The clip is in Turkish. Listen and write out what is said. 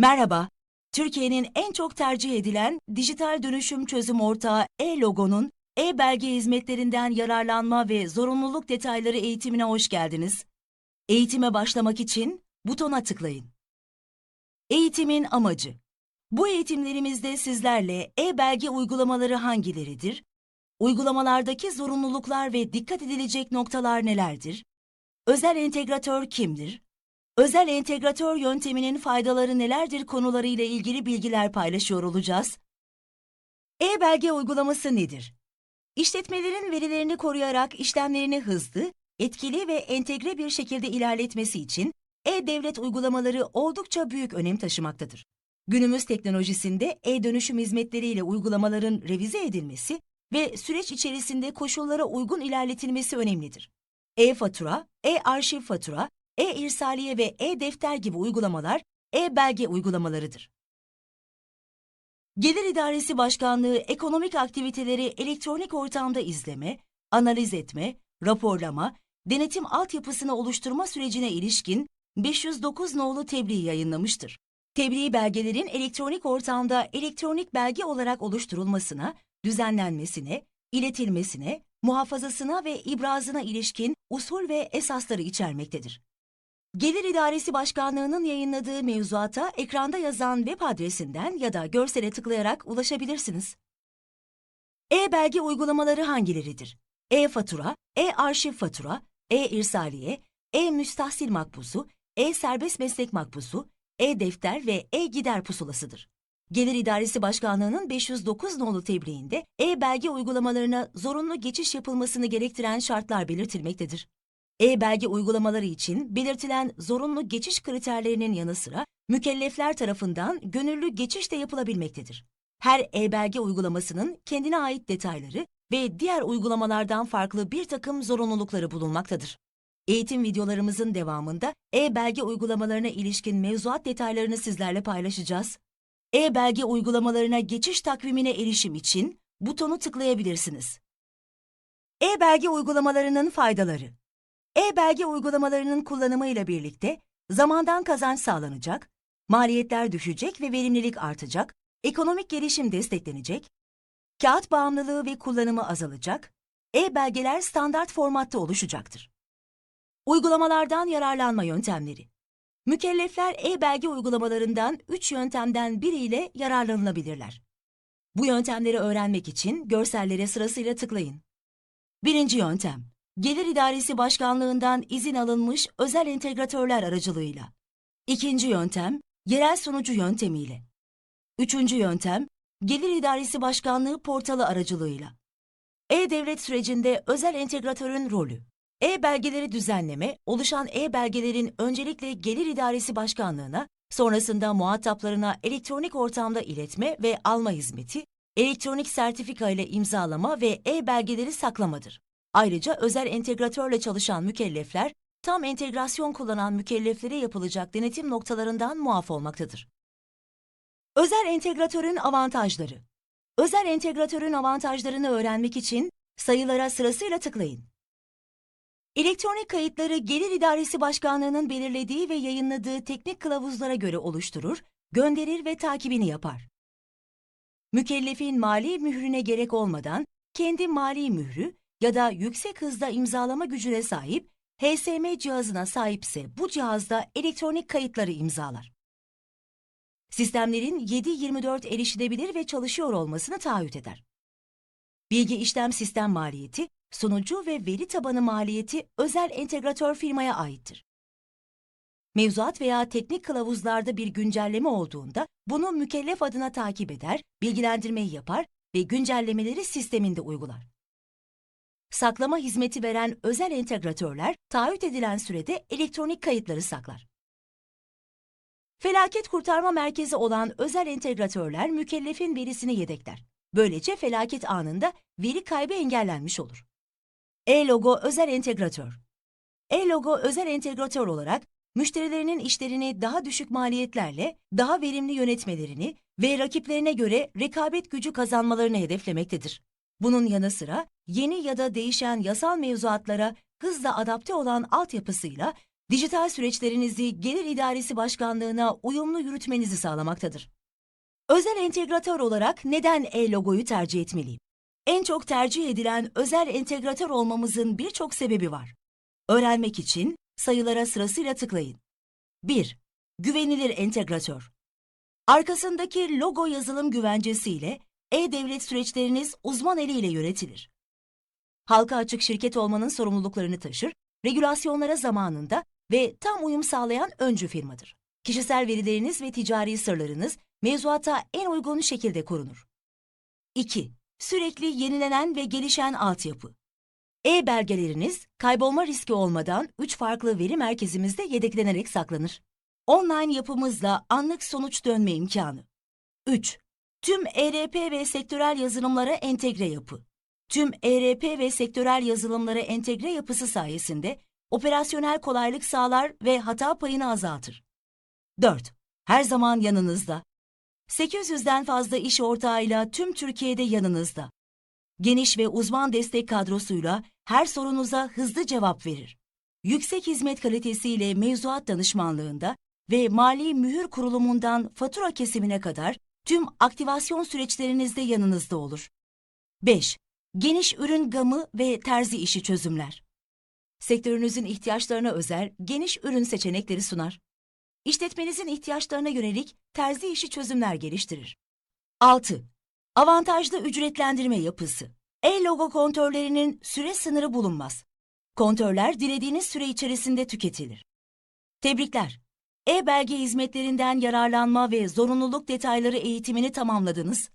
Merhaba, Türkiye'nin en çok tercih edilen dijital dönüşüm çözüm ortağı e-Logo'nun e-belge hizmetlerinden yararlanma ve zorunluluk detayları eğitimine hoş geldiniz. Eğitime başlamak için butona tıklayın. Eğitimin amacı Bu eğitimlerimizde sizlerle e-belge uygulamaları hangileridir? Uygulamalardaki zorunluluklar ve dikkat edilecek noktalar nelerdir? Özel entegratör kimdir? Özel entegratör yönteminin faydaları nelerdir konularıyla ilgili bilgiler paylaşıyor olacağız. E-belge uygulaması nedir? İşletmelerin verilerini koruyarak işlemlerini hızlı, etkili ve entegre bir şekilde ilerletmesi için e-devlet uygulamaları oldukça büyük önem taşımaktadır. Günümüz teknolojisinde e-dönüşüm hizmetleriyle uygulamaların revize edilmesi ve süreç içerisinde koşullara uygun ilerletilmesi önemlidir. E-fatura, e-arşiv fatura, e-irsaliye ve e-defter gibi uygulamalar e-belge uygulamalarıdır. Gelir İdaresi Başkanlığı ekonomik aktiviteleri elektronik ortamda izleme, analiz etme, raporlama, denetim altyapısını oluşturma sürecine ilişkin 509 nolu tebliğ yayınlamıştır. Tebliğ belgelerin elektronik ortamda elektronik belge olarak oluşturulmasına, düzenlenmesine, iletilmesine, muhafazasına ve ibrazına ilişkin usul ve esasları içermektedir. Gelir İdaresi Başkanlığı'nın yayınladığı mevzuata ekranda yazan web adresinden ya da görsele tıklayarak ulaşabilirsiniz. E-belge uygulamaları hangileridir? E-fatura, e-arşiv fatura, e-irsaliye, e-müstahsil makbuzu, e-serbest meslek makbuzu, e-defter ve e-gider pusulasıdır. Gelir İdaresi Başkanlığı'nın 509 nolu tebliğinde e-belge uygulamalarına zorunlu geçiş yapılmasını gerektiren şartlar belirtilmektedir. E-belge uygulamaları için belirtilen zorunlu geçiş kriterlerinin yanı sıra mükellefler tarafından gönüllü geçiş de yapılabilmektedir. Her e-belge uygulamasının kendine ait detayları ve diğer uygulamalardan farklı bir takım zorunlulukları bulunmaktadır. Eğitim videolarımızın devamında e-belge uygulamalarına ilişkin mevzuat detaylarını sizlerle paylaşacağız. E-belge uygulamalarına geçiş takvimine erişim için butonu tıklayabilirsiniz. E-belge uygulamalarının faydaları E-belge uygulamalarının kullanımıyla birlikte zamandan kazanç sağlanacak, maliyetler düşecek ve verimlilik artacak, ekonomik gelişim desteklenecek, kağıt bağımlılığı ve kullanımı azalacak, e-belgeler standart formatta oluşacaktır. Uygulamalardan yararlanma yöntemleri Mükellefler e-belge uygulamalarından üç yöntemden biriyle yararlanılabilirler. Bu yöntemleri öğrenmek için görsellere sırasıyla tıklayın. Birinci yöntem, Gelir İdaresi Başkanlığından izin alınmış özel entegratörler aracılığıyla. İkinci yöntem, yerel sunucu yöntemiyle. Üçüncü yöntem, Gelir İdaresi Başkanlığı portalı aracılığıyla. E-Devlet sürecinde özel entegratörün rolü. E-belgeleri düzenleme, oluşan e-belgelerin öncelikle Gelir İdaresi Başkanlığı'na, sonrasında muhataplarına elektronik ortamda iletme ve alma hizmeti, elektronik sertifika ile imzalama ve e-belgeleri saklamadır. Ayrıca özel entegratörle çalışan mükellefler, tam entegrasyon kullanan mükelleflere yapılacak denetim noktalarından muaf olmaktadır. Özel entegratörün avantajları Özel entegratörün avantajlarını öğrenmek için sayılara sırasıyla tıklayın. Elektronik kayıtları Gelir İdaresi Başkanlığı'nın belirlediği ve yayınladığı teknik kılavuzlara göre oluşturur, gönderir ve takibini yapar. Mükellefin mali mührüne gerek olmadan kendi mali mührü ya da yüksek hızda imzalama gücüne sahip HSM cihazına sahipse bu cihazda elektronik kayıtları imzalar. Sistemlerin 7-24 erişilebilir ve çalışıyor olmasını taahhüt eder. Bilgi işlem sistem maliyeti, sunucu ve veri tabanı maliyeti özel entegratör firmaya aittir. Mevzuat veya teknik kılavuzlarda bir güncelleme olduğunda bunu mükellef adına takip eder, bilgilendirmeyi yapar ve güncellemeleri sisteminde uygular. Saklama hizmeti veren özel entegratörler taahhüt edilen sürede elektronik kayıtları saklar. Felaket kurtarma merkezi olan özel entegratörler mükellefin verisini yedekler. Böylece felaket anında veri kaybı engellenmiş olur. E-Logo özel entegratör. E-Logo özel entegratör olarak müşterilerinin işlerini daha düşük maliyetlerle daha verimli yönetmelerini ve rakiplerine göre rekabet gücü kazanmalarını hedeflemektedir. Bunun yanı sıra yeni ya da değişen yasal mevzuatlara hızla adapte olan altyapısıyla dijital süreçlerinizi Gelir İdaresi Başkanlığı'na uyumlu yürütmenizi sağlamaktadır. Özel entegratör olarak neden e-logoyu tercih etmeliyim? En çok tercih edilen özel entegratör olmamızın birçok sebebi var. Öğrenmek için sayılara sırasıyla tıklayın. 1. Güvenilir entegratör. Arkasındaki logo yazılım güvencesiyle e-devlet süreçleriniz uzman eliyle yönetilir. Halka açık şirket olmanın sorumluluklarını taşır, regülasyonlara zamanında ve tam uyum sağlayan öncü firmadır. Kişisel verileriniz ve ticari sırlarınız mevzuata en uygun şekilde korunur. 2. Sürekli yenilenen ve gelişen altyapı. E-belgeleriniz kaybolma riski olmadan 3 farklı veri merkezimizde yedeklenerek saklanır. Online yapımızla anlık sonuç dönme imkanı. 3. Tüm ERP ve sektörel yazılımlara entegre yapı. Tüm ERP ve sektörel yazılımlara entegre yapısı sayesinde operasyonel kolaylık sağlar ve hata payını azaltır. 4. Her zaman yanınızda. 800'den fazla iş ortağıyla tüm Türkiye'de yanınızda. Geniş ve uzman destek kadrosuyla her sorunuza hızlı cevap verir. Yüksek hizmet kalitesiyle mevzuat danışmanlığında ve mali mühür kurulumundan fatura kesimine kadar tüm aktivasyon süreçlerinizde yanınızda olur. 5. Geniş ürün gamı ve terzi işi çözümler. Sektörünüzün ihtiyaçlarına özel geniş ürün seçenekleri sunar. İşletmenizin ihtiyaçlarına yönelik terzi işi çözümler geliştirir. 6. Avantajlı ücretlendirme yapısı. E-logo kontörlerinin süre sınırı bulunmaz. Kontörler dilediğiniz süre içerisinde tüketilir. Tebrikler. E-belge hizmetlerinden yararlanma ve zorunluluk detayları eğitimini tamamladınız